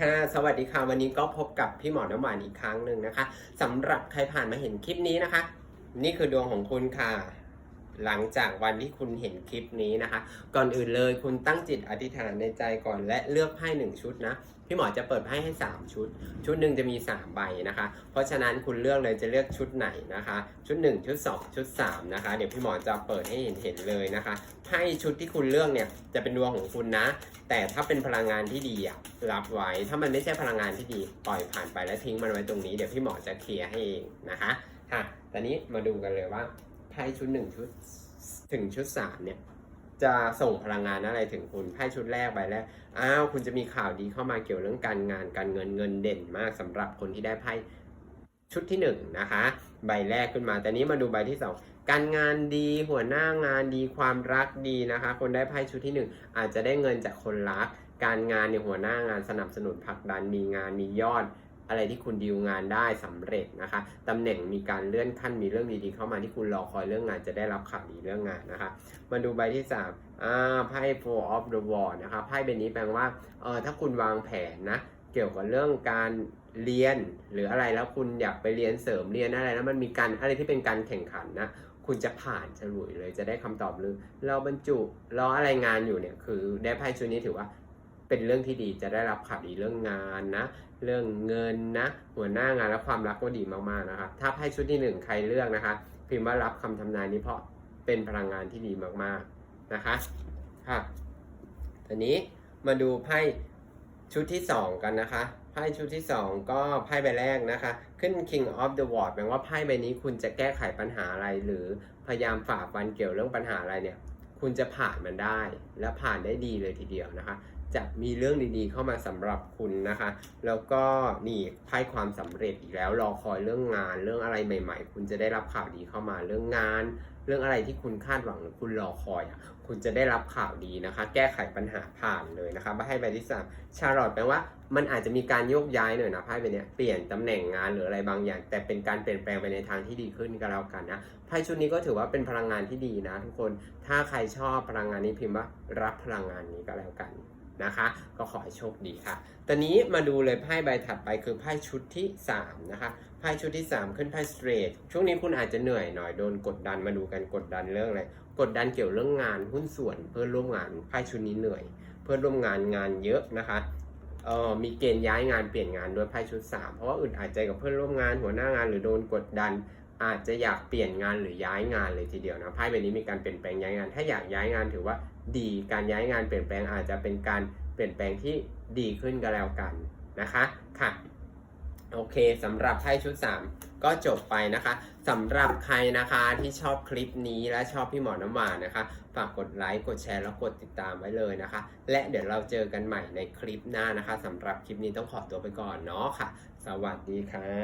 ค่ะสวัสดีค่ะ วันนี้ก็พบกับพี่หมอน้ำหวานอีกครั้งหนึ่งนะคะสำหรับใครผ่านมาเห็นคลิปนี้นะคะ นี่คือดวงของคุณค่ะ หลังจากวันที่คุณเห็นคลิปนี้นะคะ ก่อนอื่นเลยคุณตั้งจิตอธิษฐานในใจก่อนและเลือกไพ่หนึ่งชุดนะพี่หมอจะเปิดไพ่ให้ 3 ชุด ชุดหนึ่งจะมี 3 ใบนะคะ เพราะฉะนั้นคุณเลือกเลยจะเลือกชุดไหนนะคะ ชุด 1 ชุด 2 ชุด 3 นะคะ เดี๋ยวพี่หมอจะเปิดให้เห็นเห็นๆเลยนะคะไพ่ชุดที่คุณเลือกเนี่ยจะเป็นดวงของคุณนะ แต่ถ้าเป็นพลังงานที่ดีอะรับไว้ ถ้ามันไม่ใช่พลังงานที่ดีปล่อยผ่านไปแล้วทิ้งมันไว้ตรงนี้ เดี๋ยวพี่หมอจะเคลียร์ให้เองนะคะค่ะตอนนี้มาดูกันเลยว่า ไพ่ชุด1ชุดถึงชุด3เนี่ย จะส่งพลังงานอะไรถึงคุณไพ่ชุดแรกใบแรกอ้าวคุณจะมีข่าวดีเข้ามาเกี่ยวเรื่องการงานการเงินเงินเด่นมากสำหรับคนที่ได้ไพ่ชุดที่หนึ่งนะคะ ใบแรกขึ้นมาแต่นี้มาดูใบที่สองการงานดีหัวหน้างานดีความรักดีนะคะ คนได้ไพ่ชุดที่หนึ่งอาจจะได้เงินจากคนรัก การงานเนี่ยหัวหน้างานสนับสนุนผลักดันมีงานมียอด อะไรที่คุณดีลงานได้สำเร็จนะคะตำแหน่งมีการเลื่อนขั้นมีเรื่องดีๆเข้ามาที่คุณรอคอยเรื่องงานจะได้รับข่าวดีเรื่องงานนะคะ มาดูใบที่3อ่าไพ่ four of the wand นะคะไพ่ใบนี้แปลว่าเออถ้าคุณวางแผนนะเกี่ยวกับเรื่องการเรียนหรืออะไรแล้วคุณอยากไปเรียนเสริมเรียนอะไรแล้วมันมีการอะไรที่เป็นการแข่งขันนะคุณจะผ่านฉลุยเลยจะได้คำตอบหรือเราบรรจุรออะไรงานอยู่เนี่ยคือได้ไพ่ชุดนี้ถือว่า เป็นเรื่องที่ดีจะได้รับข่าวดีเรื่องงานนะ เรื่องเงินนะ หัวหน้างานและความรักก็ดีมากๆนะครับถ้าไพ่ชุดที่หนึ่งใครเลือกนะคะ พิมพ์ว่ารับคำทำนายนี้เพราะเป็นพลังงานที่ดีมากๆนะคะค่ะตอนนี้มาดูไพ่ชุดที่สองกันนะคะไพ่ชุดที่สองก็ไพ่ใบแรกนะคะ ขึ้น King of the w o r d แปลว่าไพ่ใบนี้คุณจะแก้ไขปัญหาอะไร หรือพยายามฝ่าฟันเกี่ยวเรื่องปัญหาอะไรเนี่ย คุณจะผ่านมันได้และผ่านได้ดีเลยทีเดียวนะคะจะมีเรื่องดีๆ เข้ามาสำหรับคุณนะคะ แล้วก็นี่ไพ่ความสำเร็จอีกแล้ว รอคอยเรื่องงาน เรื่องอะไรใหม่ ๆ คุณจะได้รับข่าวดีเข้ามาเรื่องงาน เรื่องอะไรที่คุณคาดหวังหรือคุณรอคอยอะ คุณจะได้รับข่าวดีนะคะ แก้ไขปัญหาผ่านเลยนะคะไพ่ใบที่สามชาร์ลอตแปลว่ามันอาจจะมีการโยกย้ายหน่อยนะไพ่ใบนี้เปลี่ยนตำแหน่งงานหรืออะไรบางอย่าง แต่เป็นการเปลี่ยนแปลงไปในทางที่ดีขึ้นก็แล้วกันนะไพ่ชุดนี้ก็ถือว่าเป็นพลังงานที่ดีนะ ทุกคน ถ้าใครชอบพลังงานนี้พิมพ์ว่ารับพลังงานนี้ก็แล้วกัน นะคะ ก็ขอให้โชคดีค่ะ ตอนนี้มาดูเลยไพ่ใบถัดไปคือไพ่ชุดที่ 3 นะคะ ไพ่ชุดที่ 3 ขึ้นไพ่สเตรทช่วงนี้คุณอาจจะเหนื่อยหน่อยโดนกดดันมาดูกันกดดันเรื่องอะไร กดดันเกี่ยวเรื่องงานหุ้นส่วนเพื่อนร่วมงานไพ่ชุดนี้เหนื่อย เพื่อนร่วมงานงานเยอะนะคะเออมีเกณฑ์ย้ายงานเปลี่ยนงานด้วยไพ่ชุด 3 เพราะว่าอึดอัดใจกับเพื่อนร่วมงานหัวหน้างานหรือโดนกดดัน อาจจะอยากเปลี่ยนงานหรือย้ายงานเลยทีเดียวนะไพ่ใบนี้มีการเปลี่ยนแปลงย้ายงาน ถ้าอยากย้ายงานถือว่าดีการย้ายงานเปลี่ยนแปลงอาจจะเป็นการเปลี่ยนแปลงที่ดีขึ้นก็แล้วกันนะคะค่ะโอเคสำหรับไพ่ชุด 3 ก็จบไปนะคะสำหรับใครนะคะที่ชอบคลิปนี้และชอบพี่หมอน้ำหวานนะคะ ฝากกดไลค์กดแชร์แล้วกดติดตามไว้เลยนะคะ และเดี๋ยวเราเจอกันใหม่ในคลิปหน้านะคะสำหรับคลิปนี้ต้องขอตัวไปก่อนเนาะค่ะ สวัสดีค่ะ